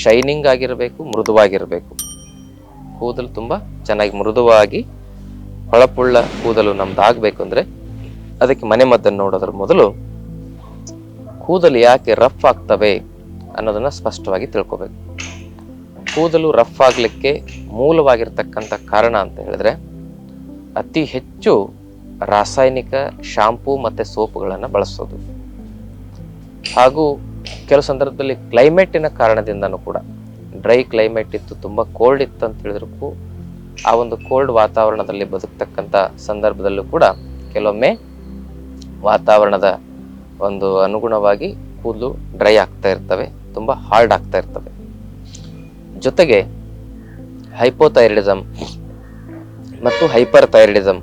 Shining ಆಗಿರಬೇಕು, ಮೃದುವಾಗಿರಬೇಕು. ಕೂದಲು ತುಂಬ ಚೆನ್ನಾಗಿ ಮೃದುವಾಗಿ ಹೊಳಪುಳ್ಳ ಕೂದಲು ನಮ್ದು ಆಗಬೇಕು ಅಂದರೆ ಅದಕ್ಕೆ ಮನೆ ಮದ್ದನ್ನು ನೋಡೋದ್ರ ಮೊದಲು ಕೂದಲು ಯಾಕೆ ರಫ್ ಆಗ್ತವೆ ಅನ್ನೋದನ್ನ ಸ್ಪಷ್ಟವಾಗಿ ತಿಳ್ಕೋಬೇಕು. ಕೂದಲು ರಫ್ ಆಗಲಿಕ್ಕೆ ಮೂಲವಾಗಿರ್ತಕ್ಕಂಥ ಕಾರಣ ಅಂತ ಹೇಳಿದ್ರೆ ಅತಿ ಹೆಚ್ಚು ರಾಸಾಯನಿಕ ಶಾಂಪೂ ಮತ್ತು ಸೋಪುಗಳನ್ನು ಬಳಸೋದು. ಹಾಗೂ ಕೆಲವು ಸಂದರ್ಭದಲ್ಲಿ ಕ್ಲೈಮೇಟಿನ ಕಾರಣದಿಂದನೂ ಕೂಡ. ಡ್ರೈ ಕ್ಲೈಮೇಟ್ ಇತ್ತು, ತುಂಬ ಕೋಲ್ಡ್ ಇತ್ತು ಅಂತ ಹೇಳಿದ್ರು ಆ ಒಂದು ಕೋಲ್ಡ್ ವಾತಾವರಣದಲ್ಲಿ ಬದುಕ್ತಕ್ಕಂಥ ಸಂದರ್ಭದಲ್ಲೂ ಕೂಡ ಕೆಲವೊಮ್ಮೆ ವಾತಾವರಣದ ಒಂದು ಅನುಗುಣವಾಗಿ ಕೂದಲು ಡ್ರೈ ಆಗ್ತಾ ಇರ್ತವೆ, ತುಂಬ ಹಾರ್ಡ್ ಆಗ್ತಾ ಇರ್ತವೆ. ಜೊತೆಗೆ ಹೈಪೋಥೈರಿಡಿಸಮ್ ಮತ್ತು ಹೈಪರ್ ಥೈರಿಡಿಸಮ್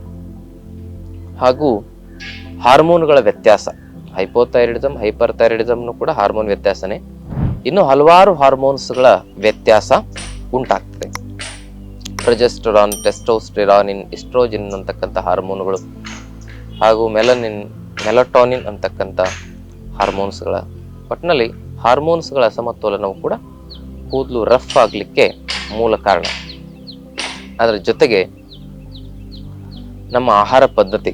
ಹಾಗೂ ಹಾರ್ಮೋನ್ಗಳ ವ್ಯತ್ಯಾಸ. ಹೈಪೋಥೈರಿಡಿಸಮ್ ಹೈಪರ್ ಥೈರಿಡಿಸಮ್ನು ಕೂಡ ಹಾರ್ಮೋನ್ ವ್ಯತ್ಯಾಸನೇ. ಇನ್ನು ಹಲವಾರು ಹಾರ್ಮೋನ್ಸ್ಗಳ ವ್ಯತ್ಯಾಸ ಉಂಟಾಗ್ತದೆ. ಪ್ರೊಜೆಸ್ಟರಾನ್ ಟೆಸ್ಟೋಸ್ಟೆರಾನಿನ್ ಇಸ್ಟ್ರೋಜಿನ್ ಅಂತಕ್ಕಂಥ ಹಾರ್ಮೋನ್ಗಳು ಹಾಗೂ ಮೆಲನಿನ್ ಮೆಲಟೋನಿನ್ ಅಂತಕ್ಕಂಥ ಹಾರ್ಮೋನ್ಸ್ಗಳ ಒಟ್ಟಿನಲ್ಲಿ ಹಾರ್ಮೋನ್ಸ್ಗಳ ಅಸಮತೋಲನವು ಕೂಡ ಕೂದಲು ರಫ್ ಆಗಲಿಕ್ಕೆ ಮೂಲ ಕಾರಣ. ಅದರ ಜೊತೆಗೆ ನಮ್ಮ ಆಹಾರ ಪದ್ಧತಿ,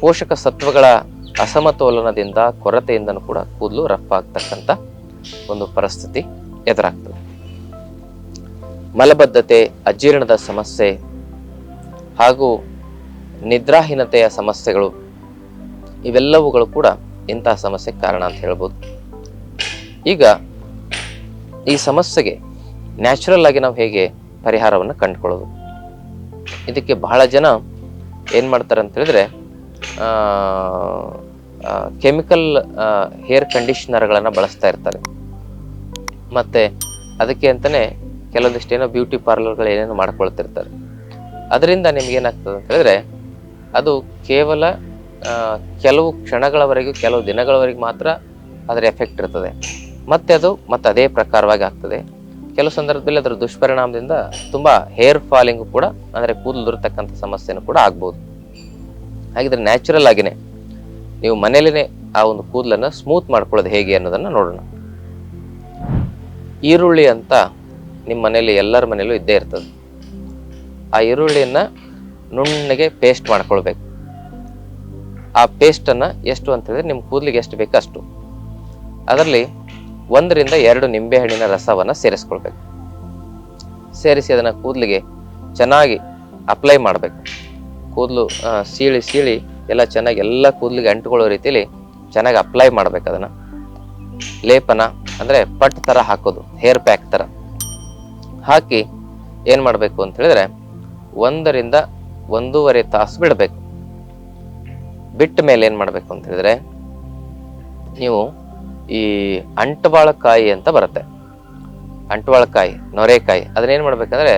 ಪೋಷಕ ಸತ್ವಗಳ ಅಸಮತೋಲನದಿಂದ ಕೊರತೆಯಿಂದನೂ ಕೂಡ ಕೂದಲು ರಫ್ ಆಗ್ತಕ್ಕಂಥ ಒಂದು ಪರಿಸ್ಥಿತಿ ಎದುರಾಗ್ತದೆ. ಮಲಬದ್ಧತೆ, ಅಜೀರ್ಣದ ಸಮಸ್ಯೆ ಹಾಗೂ ನಿದ್ರಾಹೀನತೆಯ ಸಮಸ್ಯೆಗಳು ಇವೆಲ್ಲವುಗಳು ಕೂಡ ಇಂತಹ ಸಮಸ್ಯೆಗೆ ಕಾರಣ ಅಂತ ಹೇಳ್ಬೋದು. ಈಗ ಈ ಸಮಸ್ಯೆಗೆ ನ್ಯಾಚುರಲ್ ಆಗಿ ನಾವು ಹೇಗೆ ಪರಿಹಾರವನ್ನು ಕಂಡುಕೊಳ್ಳೋದು? ಇದಕ್ಕೆ ಬಹಳ ಜನ ಏನು ಮಾಡ್ತಾರೆ ಅಂತ ಹೇಳಿದ್ರೆ ಕೆಮಿಕಲ್ ಹೇರ್ ಕಂಡೀಷ್ನರ್ಗಳನ್ನು ಬಳಸ್ತಾ ಇರ್ತಾರೆ. ಮತ್ತು ಅದಕ್ಕೆ ಅಂತಲೇ ಕೆಲವೊಂದಿಷ್ಟು ಏನೋ ಬ್ಯೂಟಿ ಪಾರ್ಲರ್ಗಳು ಏನೇನು ಮಾಡ್ಕೊಳ್ತಿರ್ತಾರೆ. ಅದರಿಂದ ನಿಮ್ಗೆ ಏನಾಗ್ತದೆ ಅಂತ ಹೇಳಿದ್ರೆ, ಅದು ಕೇವಲ ಕೆಲವು ಕ್ಷಣಗಳವರೆಗೂ, ಕೆಲವು ದಿನಗಳವರೆಗೆ ಮಾತ್ರ ಅದರ ಎಫೆಕ್ಟ್ ಇರ್ತದೆ. ಮತ್ತೆ ಅದು ಮತ್ತೆ ಅದೇ ಪ್ರಕಾರವಾಗಿ ಆಗ್ತದೆ. ಕೆಲವು ಸಂದರ್ಭದಲ್ಲಿ ಅದರ ದುಷ್ಪರಿಣಾಮದಿಂದ ತುಂಬ ಹೇರ್ ಫಾಲಿಂಗು ಕೂಡ, ಅಂದರೆ ಕೂದಲು ದೊರೆತಕ್ಕಂಥ ಸಮಸ್ಯೆನೂ ಕೂಡ ಆಗ್ಬೋದು. ಹಾಗಿದ್ರೆ ನ್ಯಾಚುರಲ್ ಆಗಿನೇ ನೀವು ಮನೇಲೇ ಆ ಒಂದು ಕೂದಲನ್ನ ಸ್ಮೂತ್ ಮಾಡ್ಕೊಳ್ಳೋದು ಹೇಗೆ ಅನ್ನೋದನ್ನ ನೋಡೋಣ. ಈರುಳ್ಳಿ ಅಂತ ನಿಮ್ಮ ಮನೇಲಿ ಎಲ್ಲರ ಮನೇಲೂ ಇದ್ದೇ ಇರ್ತದೆ. ಆ ಈರುಳ್ಳಿಯನ್ನು ನುಣ್ಣಗೆ ಪೇಸ್ಟ್ ಮಾಡ್ಕೊಳ್ಬೇಕು. ಆ ಪೇಸ್ಟನ್ನು ಎಷ್ಟು ಅಂತ ಹೇಳಿದ್ರೆ ನಿಮ್ಮ ಕೂದಲಿಗೆ ಎಷ್ಟು ಬೇಕು ಅಷ್ಟು. ಅದರಲ್ಲಿ ಒಂದರಿಂದ ಎರಡು ನಿಂಬೆಹಣ್ಣಿನ ರಸವನ್ನು ಸೇರಿಸ್ಕೊಳ್ಬೇಕು. ಸೇರಿಸಿ ಅದನ್ನು ಕೂದಲಿಗೆ ಚೆನ್ನಾಗಿ ಅಪ್ಲೈ ಮಾಡಬೇಕು. ಕೂದಲು ಸೀಳಿ ಸೀಳಿ ಎಲ್ಲ ಚೆನ್ನಾಗಿ ಎಲ್ಲ ಕೂದಲಿಗೆ ಅಂಟುಕೊಳ್ಳೋ ರೀತಿಯಲ್ಲಿ ಚೆನ್ನಾಗಿ ಅಪ್ಲೈ ಮಾಡ್ಬೇಕು ಅದನ್ನು. ಲೇಪನ, ಅಂದರೆ ಪಟ್ ಥರ ಹಾಕೋದು ಹೇರ್ ಪ್ಯಾಕ್ ಥರ ಹಾಕಿ ಏನು ಮಾಡಬೇಕು ಅಂತ ಹೇಳಿದ್ರೆ ಒಂದರಿಂದ ಒಂದೂವರೆ ತಾಸು ಬಿಡಬೇಕು. ಬಿಟ್ಟ ಮೇಲೆ ಏನು ಮಾಡಬೇಕು ಅಂತ ಹೇಳಿದ್ರೆ ನೀವು ಈ ಅಂಟವಾಳಕಾಯಿ ಅಂತ ಬರುತ್ತೆ. ಅಂಟವಾಳಕಾಯಿ, ನೊರೆಕಾಯಿ, ಅದನ್ನ ಏನು ಮಾಡ್ಬೇಕಂದ್ರೆ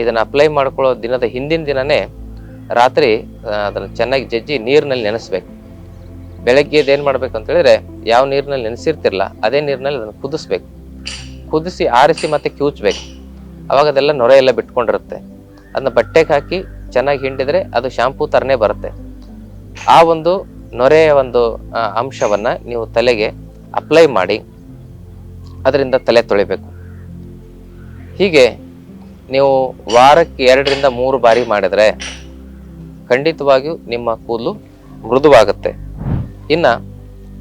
ಇದನ್ನ ಅಪ್ಲೈ ಮಾಡ್ಕೊಳ್ಳೋ ದಿನದ ಹಿಂದಿನ ದಿನನೇ ರಾತ್ರಿ ಅದನ್ನು ಚೆನ್ನಾಗಿ ಜಜ್ಜಿ ನೀರಿನಲ್ಲಿ ನೆನೆಸ್ಬೇಕು. ಬೆಳಗ್ಗೆ ಏನು ಮಾಡ್ಬೇಕು ಅಂತ ಹೇಳಿದ್ರೆ, ಯಾವ ನೀರಿನಲ್ಲಿ ನೆನೆಸಿರ್ತಿರಲ್ಲ ಅದೇ ನೀರಿನಲ್ಲಿ ಅದನ್ನು ಕುದಿಸ್ಬೇಕು. ಕುದಿಸಿ ಆರಿಸಿ ಮತ್ತೆ ಕಿವುಚ್ಬೇಕು ಅವಾಗ ಅದೆಲ್ಲ ನೊರೆ ಎಲ್ಲ ಬಿಟ್ಕೊಂಡಿರುತ್ತೆ. ಅದನ್ನ ಬಟ್ಟೆಗೆ ಹಾಕಿ ಚೆನ್ನಾಗಿ ಹಿಂಡಿದ್ರೆ ಅದು ಶಾಂಪೂ ಥರನೇ ಬರುತ್ತೆ. ಆ ಒಂದು ನೊರೆಯ ಒಂದು ಅಂಶವನ್ನ ನೀವು ತಲೆಗೆ ಅಪ್ಲೈ ಮಾಡಿ, ಅದರಿಂದ ತಲೆ ತೊಳಿಬೇಕು. ಹೀಗೆ ನೀವು ವಾರಕ್ಕೆ ಎರಡರಿಂದ ಮೂರು ಬಾರಿ ಮಾಡಿದ್ರೆ ಖಂಡಿತವಾಗಿಯೂ ನಿಮ್ಮ ಕೂದಲು ಮೃದುವಾಗುತ್ತೆ. ಇನ್ನು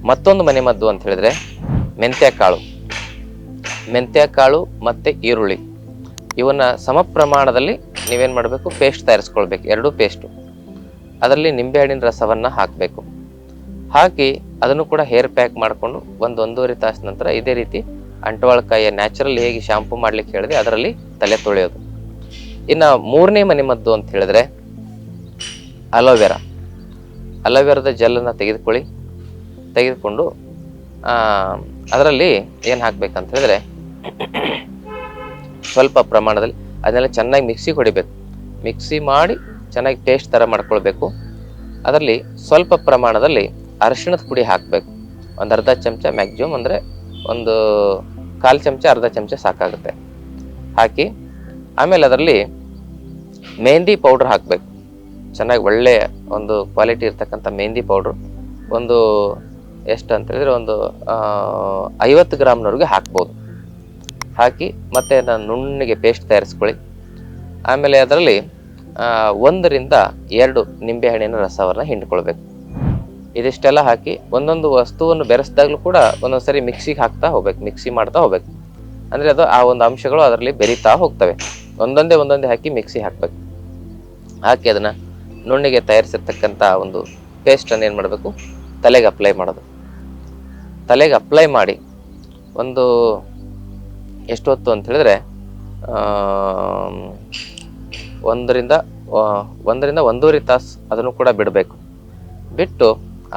ಮತ್ತೊಂದು ಮನೆಮದ್ದು ಅಂತ ಹೇಳಿದ್ರೆ ಮೆಂತ್ಯ ಕಾಳು. ಮೆಂತ್ಯ ಕಾಳು ಮತ್ತು ಈರುಳ್ಳಿ. ಇವನ್ನ ಸಮ ಪ್ರಮಾಣದಲ್ಲಿ ನೀವೇನು ಮಾಡಬೇಕು? ಪೇಸ್ಟ್ ತಯಾರಿಸ್ಕೊಳ್ಬೇಕು. ಎರಡೂ ಪೇಸ್ಟು ಅದರಲ್ಲಿ ನಿಂಬೆಹಣ್ಣಿನ ರಸವನ್ನು ಹಾಕಬೇಕು. ಹಾಕಿ ಅದನ್ನು ಕೂಡ ಹೇರ್ ಪ್ಯಾಕ್ ಮಾಡಿಕೊಂಡು ಒಂದು ಒಂದೂವರೆ ತಾಸು ನಂತರ ಇದೇ ರೀತಿ ಅಂಟವಾಳಕಾಯಿಯ ನ್ಯಾಚುರಲ್ ಹೇಗೆ ಶಾಂಪೂ ಮಾಡ್ಲಿಕ್ಕೆ ಹೇಳಿದೆ, ಅದರಲ್ಲಿ ತಲೆ ತೊಳೆಯೋದು. ಇನ್ನು ಮೂರನೇ ಮನೆಮದ್ದು ಅಂತ ಹೇಳಿದ್ರೆ ಅಲೋವೆರಾ ಅಲೋವೆರಾದ ಜೆಲ್ಲನ್ನು ತೆಗೆದುಕೊಳ್ಳಿ. ತೆಗೆದುಕೊಂಡು ಅದರಲ್ಲಿ ಏನು ಹಾಕ್ಬೇಕಂತ ಹೇಳಿದ್ರೆ, ಸ್ವಲ್ಪ ಪ್ರಮಾಣದಲ್ಲಿ ಅದನ್ನೆಲ್ಲ ಚೆನ್ನಾಗಿ ಮಿಕ್ಸಿ ಹೊಡಿಬೇಕು. ಮಿಕ್ಸಿ ಮಾಡಿ ಚೆನ್ನಾಗಿ ಟೇಸ್ಟ್ ಥರ ಮಾಡ್ಕೊಳ್ಬೇಕು. ಅದರಲ್ಲಿ ಸ್ವಲ್ಪ ಪ್ರಮಾಣದಲ್ಲಿ ಅರಿಶಿಣದ ಪುಡಿ ಹಾಕಬೇಕು. ಒಂದು ಅರ್ಧ ಚಮಚ ಮ್ಯಾಕ್ಸಿಮಮ್ ಅಂದರೆ ಒಂದು ಕಾಲು ಚಮಚ, ಅರ್ಧ ಚಮಚ ಸಾಕಾಗುತ್ತೆ. ಹಾಕಿ, ಆಮೇಲೆ ಅದರಲ್ಲಿ ಮೆಹಂದಿ ಪೌಡ್ರ್ ಹಾಕಬೇಕು. ಚೆನ್ನಾಗಿ ಒಳ್ಳೆಯ ಒಂದು ಕ್ವಾಲಿಟಿ ಇರ್ತಕ್ಕಂಥ ಮೆಹಂದಿ ಪೌಡ್ರು ಒಂದು ಎಷ್ಟು ಅಂತ ಹೇಳಿದ್ರೆ ಒಂದು ಐವತ್ತು ಗ್ರಾಮ್ನವ್ರಿಗೆ ಹಾಕ್ಬೋದು. ಹಾಕಿ ಮತ್ತೆ ನಾನು ನುಣ್ಣಗೆ ಪೇಸ್ಟ್ ತಯಾರಿಸ್ಕೊಳ್ಳಿ. ಆಮೇಲೆ ಅದರಲ್ಲಿ ಒಂದರಿಂದ ಎರಡು ನಿಂಬೆಹಣ್ಣಿನ ರಸವನ್ನು ಹಿಂಡ್ಕೊಳ್ಬೇಕು. ಇದಿಷ್ಟೆಲ್ಲ ಹಾಕಿ ಒಂದೊಂದು ವಸ್ತುವನ್ನು ಬೆರೆಸಿದಾಗಲೂ ಕೂಡ ಒಂದೊಂದು ಸರಿ ಮಿಕ್ಸಿಗೆ ಹಾಕ್ತಾ ಹೋಗ್ಬೇಕು ಮಿಕ್ಸಿ ಮಾಡ್ತಾ ಹೋಗ್ಬೇಕು. ಅಂದರೆ ಅದು ಆ ಒಂದು ಅಂಶಗಳು ಅದರಲ್ಲಿ ಬೆರಿತಾ ಹೋಗ್ತವೆ. ಒಂದೊಂದೇ ಒಂದೊಂದೇ ಹಾಕಿ ಮಿಕ್ಸಿ ಹಾಕ್ಬೇಕು. ಹಾಕಿ ಅದನ್ನು ನುಣ್ಣಿಗೆ ತಯಾರಿಸಿರ್ತಕ್ಕಂಥ ಒಂದು ಪೇಸ್ಟನ್ನು ಏನು ಮಾಡಬೇಕು? ತಲೆಗೆ ಅಪ್ಲೈ ಮಾಡೋದು. ತಲೆಗೆ ಅಪ್ಲೈ ಮಾಡಿ ಒಂದು ಎಷ್ಟೊತ್ತು ಅಂತ ಹೇಳಿದ್ರೆ ಒಂದರಿಂದ ಒಂದರಿಂದ ಒಂದೂವರೆ ತಾಸು ಅದನ್ನು ಕೂಡ ಬಿಡಬೇಕು. ಬಿಟ್ಟು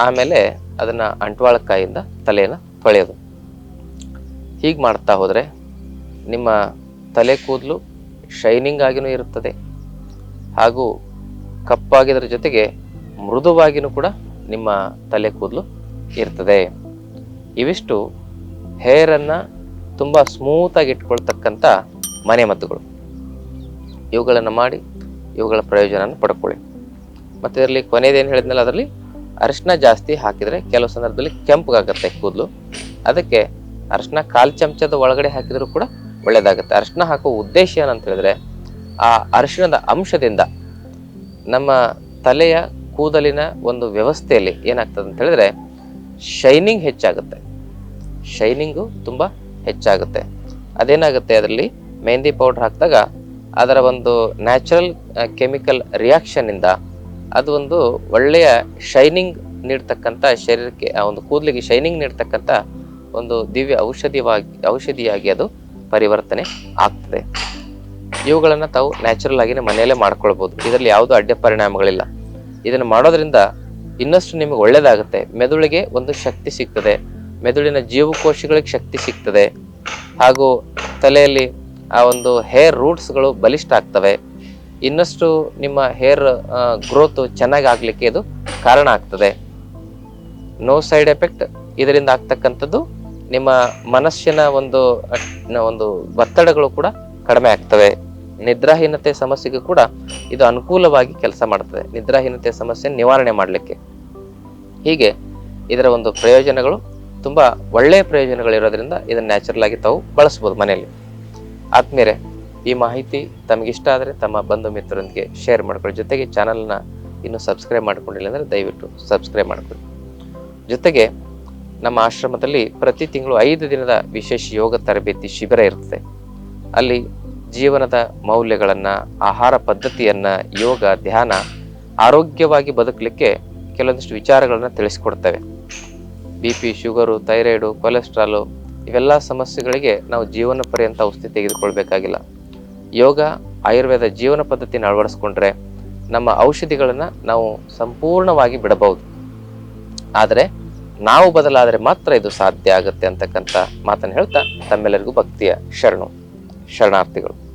ಆಮೇಲೆ ಅದನ್ನು ಅಂಟ್ವಾಳಕಾಯಿಂದ ತಲೆಯನ್ನು ತೊಳೆಯೋದು. ಹೀಗೆ ಮಾಡ್ತಾ ಹೋದರೆ ನಿಮ್ಮ ತಲೆ ಕೂದಲು ಶೈನಿಂಗ್ ಆಗಿನೂ ಇರುತ್ತದೆ. ಹಾಗೂ ಕಪ್ಪಾಗಿದ್ರ ಜೊತೆಗೆ ಮೃದುವಾಗಿನೂ ಕೂಡ ನಿಮ್ಮ ತಲೆ ಕೂದಲು ಇರ್ತದೆ. ಇವಿಷ್ಟು ಹೇರನ್ನು ತುಂಬ ಸ್ಮೂತಾಗಿ ಇಟ್ಕೊಳ್ತಕ್ಕಂಥ ಮನೆ ಮದ್ದುಗಳು. ಇವುಗಳನ್ನು ಮಾಡಿ ಇವುಗಳ ಪ್ರಯೋಜನವನ್ನು ಪಡ್ಕೊಳ್ಳಿ. ಮತ್ತು ಇದರಲ್ಲಿ ಕೊನೆಯದೇನು ಹೇಳಿದ್ನಲ್ಲ ಅದರಲ್ಲಿ ಅರಿಶಿನ ಜಾಸ್ತಿ ಹಾಕಿದರೆ ಕೆಲವು ಸಂದರ್ಭದಲ್ಲಿ ಕೆಂಪುಗಾಗುತ್ತೆ ಕೂದಲು. ಅದಕ್ಕೆ ಅರಿಶಿನ ಕಾಲು ಚಮಚದ ಒಳಗಡೆ ಹಾಕಿದರೂ ಕೂಡ ಒಳ್ಳೆಯದಾಗುತ್ತೆ ಅರಿಶಿನ ಹಾಕೋ ಉದ್ದೇಶ ಏನಂತ ಹೇಳಿದ್ರೆ ಆ ಅರಿಶಿಣದ ಅಂಶದಿಂದ ನಮ್ಮ ತಲೆಯ ಕೂದಲಿನ ಒಂದು ವ್ಯವಸ್ಥೆಯಲ್ಲಿ ಏನಾಗ್ತದೆ ಅಂತ ಹೇಳಿದ್ರೆ ಶೈನಿಂಗ್ ಹೆಚ್ಚಾಗುತ್ತೆ. ಶೈನಿಂಗು ತುಂಬ ಹೆಚ್ಚಾಗುತ್ತೆ. ಅದೇನಾಗುತ್ತೆ ಅದರಲ್ಲಿ? ಮೆಹಂದಿ ಪೌಡ್ರ್ ಹಾಕಿದಾಗ ಅದರ ಒಂದು ನ್ಯಾಚುರಲ್ ಕೆಮಿಕಲ್ ರಿಯಾಕ್ಷನ್ನಿಂದ ಅದು ಒಂದು ಒಳ್ಳೆಯ ಶೈನಿಂಗ್ ನೀಡ್ತಕ್ಕಂಥ ಶರೀರಕ್ಕೆ, ಆ, ಒಂದು ಕೂದಲಿಗೆ ಶೈನಿಂಗ್ ನೀಡ್ತಕ್ಕಂಥ ಒಂದು ದಿವ್ಯ ಔಷಧಿವಾಗಿ, ಔಷಧಿಯಾಗಿ ಅದು ಪರಿವರ್ತನೆ ಆಗ್ತದೆ. ಇವುಗಳನ್ನು ತಾವು ನ್ಯಾಚುರಲ್ ಆಗಿನೇ ಮನೆಯಲ್ಲೇ ಮಾಡ್ಕೊಳ್ಬೋದು. ಇದರಲ್ಲಿ ಯಾವುದೂ ಅಡ್ಡ ಪರಿಣಾಮಗಳಿಲ್ಲ. ಇದನ್ನು ಮಾಡೋದ್ರಿಂದ ಇನ್ನಷ್ಟು ನಿಮಗೆ ಒಳ್ಳೆಯದಾಗುತ್ತೆ ಮೆದುಳಿಗೆ ಒಂದು ಶಕ್ತಿ ಸಿಗ್ತದೆ. ಮೆದುಳಿನ ಜೀವಕೋಶಗಳಿಗೆ ಶಕ್ತಿ ಸಿಗ್ತದೆ. ಹಾಗೂ ತಲೆಯಲ್ಲಿ ಆ ಒಂದು ಹೇರ್ ರೂಟ್ಸ್ಗಳು ಬಲಿಷ್ಠ ಆಗ್ತವೆ ಇನ್ನಷ್ಟು ನಿಮ್ಮ ಹೇರ್ ಗ್ರೋತ್ ಚೆನ್ನಾಗಿ ಆಗಲಿಕ್ಕೆ ಇದು ಕಾರಣ ಆಗ್ತದೆ. ನೋ ಸೈಡ್ ಎಫೆಕ್ಟ್ ಇದರಿಂದ ಆಗ್ತಕ್ಕಂಥದ್ದು ನಿಮ್ಮ ಮನಸ್ಸಿನ ಒಂದು ಒಂದು ಒತ್ತಡಗಳು ಕೂಡ ಕಡಿಮೆ ಆಗ್ತವೆ. ನಿದ್ರಾಹೀನತೆ ಸಮಸ್ಯೆಗೂ ಕೂಡ ಇದು ಅನುಕೂಲವಾಗಿ ಕೆಲಸ ಮಾಡ್ತದೆ. ನಿದ್ರಾಹೀನತೆ ಸಮಸ್ಯೆ ನಿವಾರಣೆ ಮಾಡಲಿಕ್ಕೆ. ಹೀಗೆ ಇದರ ಒಂದು ಪ್ರಯೋಜನಗಳು ತುಂಬ ಒಳ್ಳೆಯ ಪ್ರಯೋಜನಗಳಿರೋದ್ರಿಂದ ಇದನ್ನು ನ್ಯಾಚುರಲ್ ಆಗಿ ತಾವು ಬಳಸ್ಬೋದು ಮನೆಯಲ್ಲಿ. ಆದ್ಮೇಲೆ ಈ ಮಾಹಿತಿ ತಮಗಿಷ್ಟ ಆದರೆ ತಮ್ಮ ಬಂಧು ಮಿತ್ರರೊಂದಿಗೆ ಶೇರ್ ಮಾಡ್ಕೊಳ್ಳಿ. ಜೊತೆಗೆ ಚಾನಲ್ನ ಇನ್ನೂ ಸಬ್ಸ್ಕ್ರೈಬ್ ಮಾಡ್ಕೊಂಡಿಲ್ಲ ಅಂದರೆ ದಯವಿಟ್ಟು ಸಬ್ಸ್ಕ್ರೈಬ್ ಮಾಡ್ಕೊಳ್ಳಿ. ಜೊತೆಗೆ ನಮ್ಮ ಆಶ್ರಮದಲ್ಲಿ ಪ್ರತಿ ತಿಂಗಳು ಐದು ದಿನದ ವಿಶೇಷ ಯೋಗ ತರಬೇತಿ ಶಿಬಿರ ಇರ್ತದೆ. ಅಲ್ಲಿ ಜೀವನದ ಮೌಲ್ಯಗಳನ್ನು, ಆಹಾರ ಪದ್ಧತಿಯನ್ನು, ಯೋಗ, ಧ್ಯಾನ ಆರೋಗ್ಯವಾಗಿ ಬದುಕಲಿಕ್ಕೆ ಕೆಲವೊಂದಿಷ್ಟು ವಿಚಾರಗಳನ್ನು ತಿಳಿಸ್ಕೊಡ್ತೇವೆ. B P, sugar, thyroid, cholesterol ಇವೆಲ್ಲ ಸಮಸ್ಯೆಗಳಿಗೆ ನಾವು ಜೀವನ ಪರ್ಯಂತ ಔಷಧಿ ತೆಗೆದುಕೊಳ್ಬೇಕಾಗಿಲ್ಲ. ಯೋಗ, ಆಯುರ್ವೇದ ಜೀವನ ಪದ್ಧತಿನ ಅಳವಡಿಸ್ಕೊಂಡ್ರೆ ನಮ್ಮ ಔಷಧಿಗಳನ್ನು ನಾವು ಸಂಪೂರ್ಣವಾಗಿ ಬಿಡಬಹುದು. ಆದರೆ ನಾವು ಬದಲಾದರೆ ಮಾತ್ರ ಇದು ಸಾಧ್ಯ ಆಗುತ್ತೆ ಅಂತಕ್ಕಂಥ ಮಾತನ್ನು ಹೇಳ್ತಾ ತಮ್ಮೆಲ್ಲರಿಗೂ ಭಕ್ತಿಯ ಶರಣು. ಶರಣಾರ್ಥಿಗಳು.